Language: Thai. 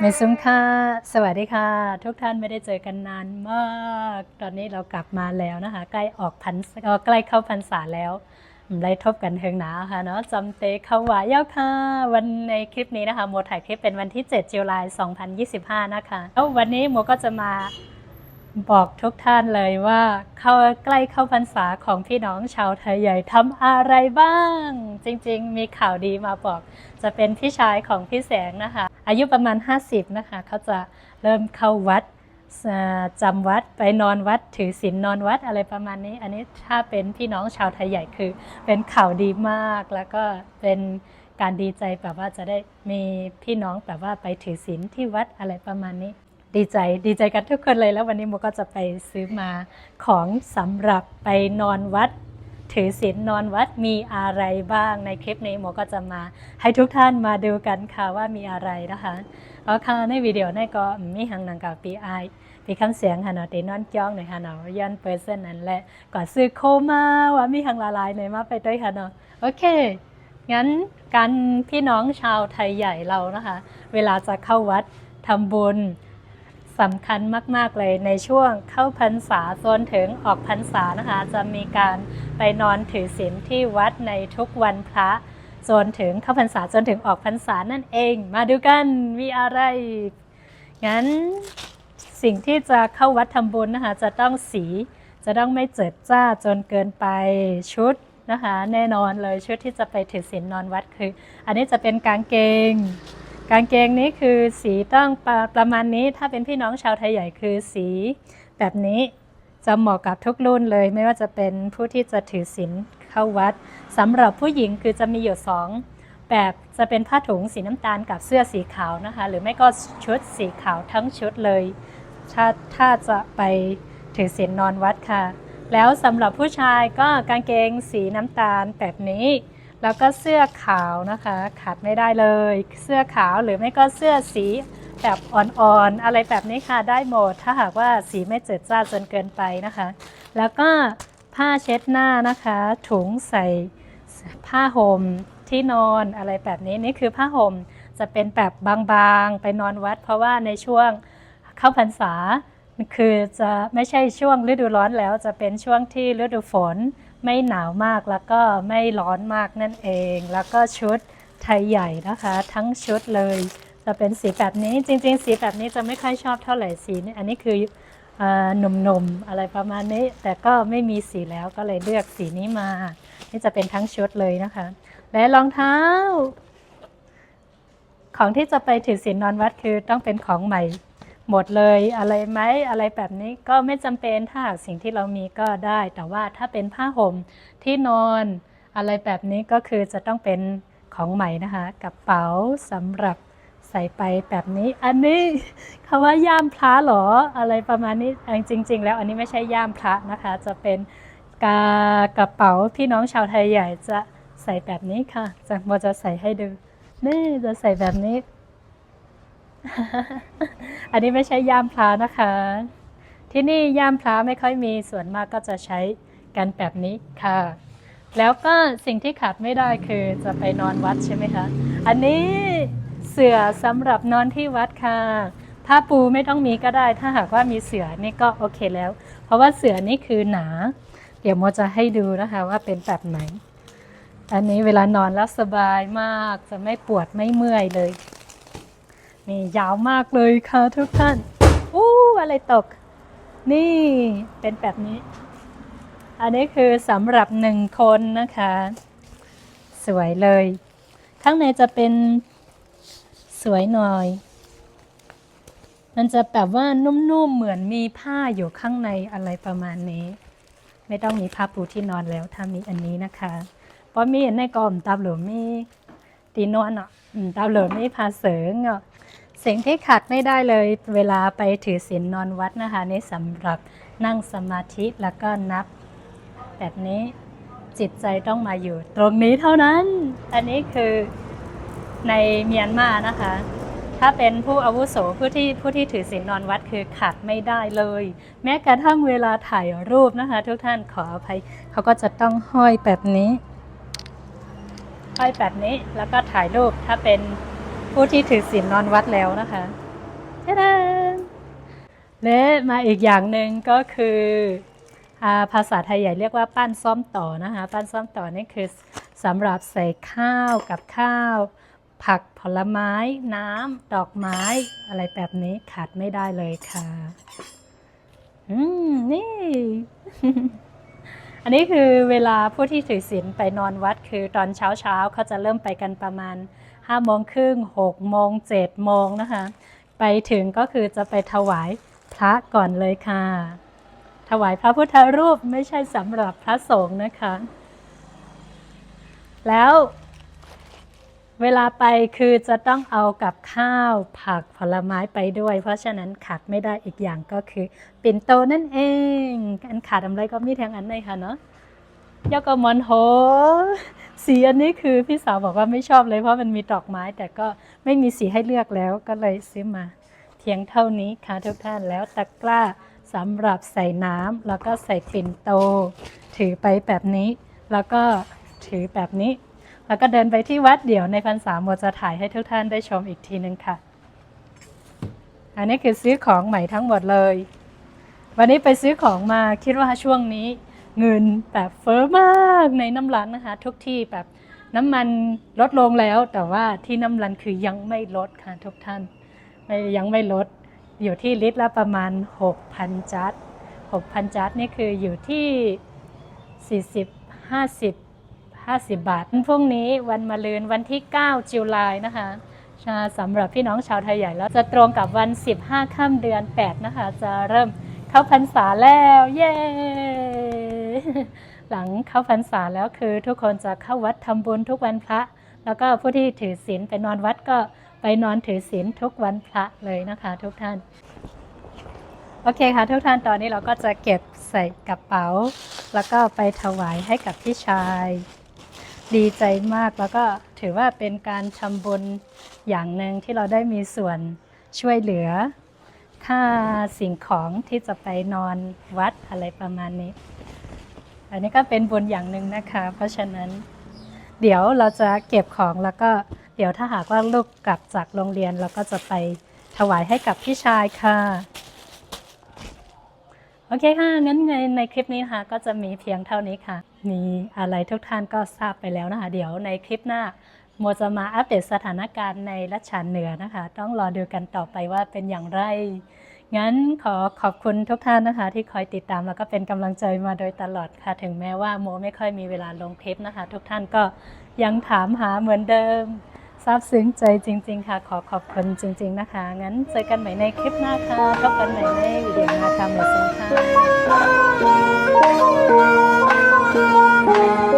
เมซุมค่ะ สวัสดีค่ะ ทุกท่านไม่ได้เจอกันนานมาก ตอนนี้เรากลับมาแล้วนะคะ ใกล้ออกพันใกล้เข้าพรรษาแล้วไล่ทบกันเทิงหนาค่ะเนาะจำเตเขาวายเย้าค่ะ วันในคลิปนี้นะคะโมถ่ายคลิปเป็นวันที่7จุลาย2025 นะคะแล้ววันนี้โมก็จะมา บอกทุกท่านเลยว่า เข้าใกล้เข้าพรรษาของพี่น้องชาวไทยใหญ่ทำอะไรบ้าง จริงๆ มีข่าวดีมาบอก จะเป็นพี่ชายของพี่แสงนะคะ อายุประมาณ 50 นะคะ เขาจะเริ่มเข้าวัดจำวัดไปนอนวัดถือศีลนอนวัดอะไรประมาณนี้ อันนี้ถ้าเป็นพี่น้องชาวไทยใหญ่คือ เป็นข่าวดีมากแล้วก็เป็นการดีใจแบบว่าจะได้มีพี่น้องแบบว่าไปถือศีลที่วัดอะไรประมาณนี้ ดีใจดีใจกันทุกคนเลยแล้ววันนี้โมก็จะไปซื้อมาของสำหรับไปนอนวัด ถือศีลนอนวัดมีอะไรบ้างในคลิปนี้โมก็จะมา ให้ทุกท่านมาดูกันค่ะว่ามีอะไรนะคะเอาค่ะในวิดีโอนี้ก็มีหังนังกับปีไอปีคำเสียงค่ะเนาะตีนอนจ้องหน่อยค่ะเนาะยันเปอร์เซ็นต์นั่นแหละก็ซื้อโคมาว่ามีหังละลายหน่อยมาไปด้วยค่ะเนาะโอเคงั้นการพี่น้องชาวไทยใหญ่เรานะคะ เวลาจะเข้าวัดทำบุญ สำคัญมาก ๆ เลยในช่วงเข้าพรรษาจนถึงออกพรรษานะคะ จะมีการไปนอนถือศีลที่วัดในทุกวันพระจนถึงเข้าพรรษาจนถึงออกพรรษานั่นเอง มาดูกันมีอะไร งั้นสิ่งที่จะเข้าวัดทำบุญนะคะ จะต้องสีจะต้องไม่เจิดจ้าจนเกินไปชุดนะคะ แน่นอนเลยชุดที่จะไปถือศีลนอนวัดคือ อันนี้จะเป็นกางเกง กางเกงนี้คือสีต้องประประมาณนี้ ถ้าเป็นพี่น้องชาวไทยใหญ่คือสีแบบนี้จะเหมาะกับทุกรุ่นเลย ไม่ว่าจะเป็นผู้ที่จะถือศีลเข้าวัดสำหรับผู้หญิงคือจะมีอยู่สองแบบจะเป็นผ้าถุงสีน้ำตาลกับเสื้อสีขาวนะคะ หรือไม่ก็ชุดสีขาวทั้งชุดเลยถ้าถ้าจะไปถือศีลนอนวัดค่ะ แล้วสำหรับผู้ชายก็กางเกงสีน้ำตาลแบบนี้ แล้วก็เสื้อขาวนะคะ ขาดไม่ได้เลย เสื้อขาวหรือไม่ก็เสื้อสีแบบอ่อนๆอะไรแบบนี้ค่ะได้หมด ถ้าหากว่าสีไม่เจิดจ้าจนเกินไปนะคะ แล้วก็ผ้าเช็ดหน้านะคะ ถุงใส่ผ้าห่มที่นอนอะไรแบบนี้นี่คือผ้าห่มจะเป็นแบบบางๆไปนอนวัด เพราะว่าในช่วงเข้าพรรษาคือจะไม่ใช่ช่วงฤดูร้อนแล้วจะเป็นช่วงที่ฤดูฝน ไม่หนาวมากแล้วก็ไม่ร้อนมากนั่นเอง แล้วก็ชุดไทยใหญ่นะคะ ทั้งชุดเลย จะเป็นสีแบบนี้จริง ๆ สีแบบนี้จะไม่ค่อยชอบเท่าไหร่สีนี้อันนี้คืออหนุ่มๆอะไรประมาณนี้ แต่ก็ไม่มีสีแล้วก็เลยเลือกสีนี้มา นี่จะเป็นทั้งชุดเลยนะคะ และรองเท้า ของที่จะไปถือศีลนอนวัดคือต้องเป็นของใหม่ หมดเลยอะไรไหมอะไรแบบนี้ก็ไม่จำเป็นถ้าหากสิ่งที่เรามีก็ได้ แต่ว่าถ้าเป็นผ้าห่มที่นอนอะไรแบบนี้ก็คือจะต้องเป็นของใหม่นะคะกระเป๋าสำหรับใส่ไปแบบนี้ อันนี้คำว่าย่ามพระหรออะไรประมาณนี้จริง ๆ แล้วอันนี้ไม่ใช่ย่ามพระนะคะ จะเป็นกากระเป๋าพี่น้องชาวไทยใหญ่จะใส่แบบนี้ค่ะจะโมจะใส่ให้ดูนี่จะใส่แบบนี้ อันนี้ไม่ใช่ย่ามพระนะคะ ที่นี่ย่ามพระไม่ค่อยมีส่วนมากก็จะใช้กันแบบนี้ค่ะ แล้วก็สิ่งที่ขาดไม่ได้คือจะไปนอนวัดใช่ไหมคะ อันนี้เสื่อสำหรับนอนที่วัดค่ะผ้าปูไม่ต้องมีก็ได้ ถ้าหากว่ามีเสื่อนี่ก็โอเคแล้ว เพราะว่าเสื่อนี่คือหนา เดี๋ยวโมจะให้ดูนะคะว่าเป็นแบบไหน อันนี้เวลานอนแล้วสบายมากจะไม่ปวดไม่เมื่อยเลย นี่ยาวมากเลยค่ะทุกท่านอู้อะไรตก นี่เป็นแบบนี้ อันนี้คือสำหรับหนึ่งคนนะคะ สวยเลย ข้างในจะเป็นสวยหน่อย มันจะแบบว่านุ่มๆเหมือนมีผ้าอยู่ข้างในอะไรประมาณนี้ ไม่ต้องมีผ้าปูที่นอนแล้วถ้ามีอันนี้นะคะเพราะมีในกล่อมตาหรือมีตีนอนอะ อืมตาหรือมีผ้าเสริงสิ่งที่ขาดไม่ได้เลยเวลาไปถือศีลนอนวัดนะคะนี่สำหรับนั่งสมาธิแล้วก็นับ แบบนี้จิตใจต้องมาอยู่ตรงนี้เท่านั้น อันนี้คือในเมียนมานะคะ ถ้าเป็นผู้อาวุโสผู้ที่ผู้ที่ถือศีลนอนวัดคือขาดไม่ได้เลย แม้กระทั่งเวลาถ่ายรูปนะคะ ทุกท่านขออภัยเขาก็จะต้องห้อยแบบนี้ ห้อยแบบนี้แล้วก็ถ่ายรูปถ้าเป็นผู้ที่ถือศีลนอนวัดแล้วนะคะเจ๊ดนและมาอีกอย่างหนึ่งก็คือภาษาไทยใหญ่เรียกว่าปั้นซ้อมต่อนะคะ ปั้นซ้อมต่อนี่คือสำหรับใส่ข้าวกับข้าว ผักผลไม้ น้ำดอกไม้ อะไรแบบนี้ขาดไม่ได้เลยค่ะ อืม นี่ อันนี้คือเวลาผู้ที่ถือศีลไปนอนวัดคือตอนเช้าเช้าเขาจะเริ่มไปกันประมาณ5โมงครึ่งหกโมงเจ็ดโมงนะคะ ไปถึงก็คือจะไปถวายพระก่อนเลยค่ะ ถวายพระพุทธรูปไม่ใช่สำหรับพระสงฆ์นะคะ แล้ว เวลาไปคือจะต้องเอากับข้าวผักผลไม้ไปด้วย เพราะฉะนั้นขาดไม่ได้อีกอย่างก็คือปิ่นโตนั่นเอง อันขาดอะไรก็มีทั้งอันเลยค่ะเนาะยอกมอนโหสีอันนี้คือพี่สาวบอกว่าไม่ชอบเลยเพราะมันมีดอกไม้ แต่ก็ไม่มีสีให้เลือกแล้วก็เลยซื้อมาเพียงเท่านี้ค่ะทุกท่านแล้วตะกร้าสำหรับใส่น้ำแล้วก็ใส่ปิ่นโต ถือไปแบบนี้ แล้วก็ถือแบบนี้ แล้วก็เดินไปที่วัดเดี๋ยวในพรรษาโมจะถ่ายให้ทุกท่านได้ชมอีกทีหนึ่งค่ะ อันนี้คือซื้อของใหม่ทั้งหมดเลย วันนี้ไปซื้อของมาคิดว่าช่วงนี้เงินแบบเฟ้อมากในน้ำร้านนะคะ ทุกที่แบบน้ำมันลดลงแล้ว แต่ว่าที่น้ำรันคือยังไม่ลดค่ะทุกท่านไม่ยังไม่ลดอยู่ที่ลิตรละประมาณ 6,000 จัด 6,000 จัดนี่คืออยู่ที่ 40 50 50 บาท พรุ่งนี้วันมะรืนวันที่ 9จุลายนะคะสำหรับพี่น้องชาวไทยใหญ่แล้วจะตรงกับวัน 15ค่ำเดือน 8 นะคะ จะเริ่มเข้าพรรษาแล้ว เย้ หลังเข้าพรรษาแล้วคือ ทุกคนจะเข้าวัดทำบุญทุกวันพระ แล้วก็ผู้ที่ถือศีลไปนอนวัดก็ไปนอนถือศีลทุกวันพระเลยนะคะ ทุกท่านโอเคค่ะทุกท่านตอนนี้เราก็จะเก็บใส่กระเป๋า แล้วก็ไปถวายให้กับพี่ชาย ดีใจมากแล้วก็ถือว่าเป็นการทำบุญอย่างหนึ่งที่เราได้มีส่วนช่วยเหลือ ค่าสิ่งของที่จะไปนอนวัดอะไรประมาณนี้ อันนี้ก็เป็นบุญอย่างหนึ่งนะคะ เพราะฉะนั้น เดี๋ยวเราจะเก็บของแล้วก็เดี๋ยวถ้าหากว่าลูกกลับจากโรงเรียน เราก็จะไปถวายให้กับพี่ชายค่ะ โอเคค่ะงั้นในในคลิปนี้นะคะก็จะมีเพียงเท่านี้ค่ะ มีอะไรทุกท่านก็ทราบไปแล้วนะคะ เดี๋ยวในคลิปหน้าโมจะมาอัปเดตสถานการณ์ในรัชานเหนือนะคะ ต้องรอดูกันต่อไปว่าเป็นอย่างไร งั้นขอขอบคุณทุกท่านนะคะ ที่คอยติดตามแล้วก็เป็นกำลังใจมาโดยตลอดค่ะ ถึงแม้ว่าโมไม่ค่อยมีเวลาลงคลิปนะคะ ทุกท่านก็ยังถามหาเหมือนเดิม ซาบซึ้งใจจริง ๆ ค่ะ ขอขอบคุณจริง ๆ นะคะ งั้นเจอกันใหม่ในคลิปหน้าค่ะพบกันใหม่ในวิดีโอหน้าค่ะเหมือนเดิมค่ะ